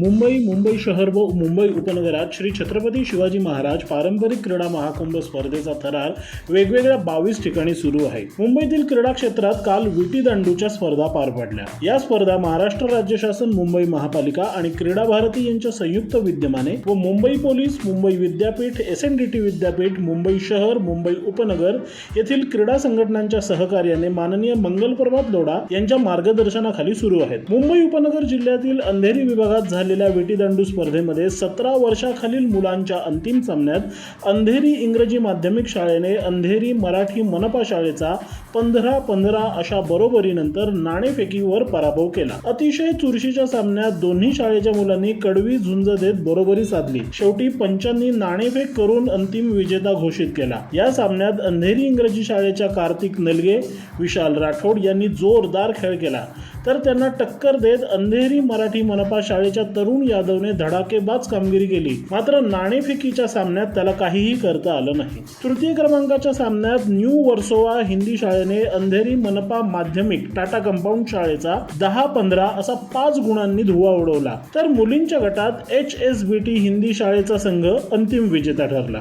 मुंबई मुंबई शहर व मुंबई उपनगरात श्री छत्रपती शिवाजी महाराज पारंपरिक क्रीडा महाकुंभ स्पर्धेचा थरार वेगवेगळ्या बावीस ठिकाणी सुरू आहे. मुंबईतील क्रीडा क्षेत्रात काल विटी दांडूच्या स्पर्धा पार पडल्या. या स्पर्धा महाराष्ट्र राज्य शासन मुंबई महापालिका आणि क्रीडा भारती यांच्या संयुक्त विद्यमाने व मुंबई पोलीस मुंबई विद्यापीठ एस एन डी टी विद्यापीठ मुंबई शहर मुंबई उपनगर येथील क्रीडा संघटनांच्या सहकार्याने माननीय मंगल प्रभात लोढा यांच्या मार्गदर्शनाखाली सुरू आहेत. मुंबई उपनगर जिल्ह्यातील अंधेरी विभागात झालेल्या विटीदांडू स्पर्धेमध्ये सतरा वर्षाखालील मुलांच्या अंतिम सामन्यात अंधेरी इंग्रजी माध्यमिक शाळेने अंधेरी मराठी मनपा शाळेचा पंधरा पंधरा अशा बरोबरीनंतर नाणेफेकीवर पराभव केला. अतिशय चुरशीच्या सामन्यात दोन्ही शाळेच्या मुलांनी कडवी झुंज देत बरोबरी साधली. शेवटी पंचांनी नाणेफेक करून अंतिम विजेता घोषित केला. या सामन्यात अंधेरी इंग्रजी शाळेच्या कार्तिक नलगे विशाल राठोड यांनी जोरदार खेळ केला. तर त्यांना टक्कर देत अंधेरी मराठी मनपा शाळेच्या तरुण यादवने धडाकेबाज कामगिरी केली. मात्र नाणेफेकीच्या सामन्यात त्याला काहीही करता आलं नाही. तृतीय क्रमांकाच्या सामन्यात न्यू वर्सोवा हिंदी शाळेने अंधेरी मनपा माध्यमिक टाटा कंपाऊंड शाळेचा दहा पंधरा असा पाच गुणांनी धुवा उडवला. तर मुलींच्या गटात H S B T Hindi शाळेचा संघ अंतिम विजेता ठरला.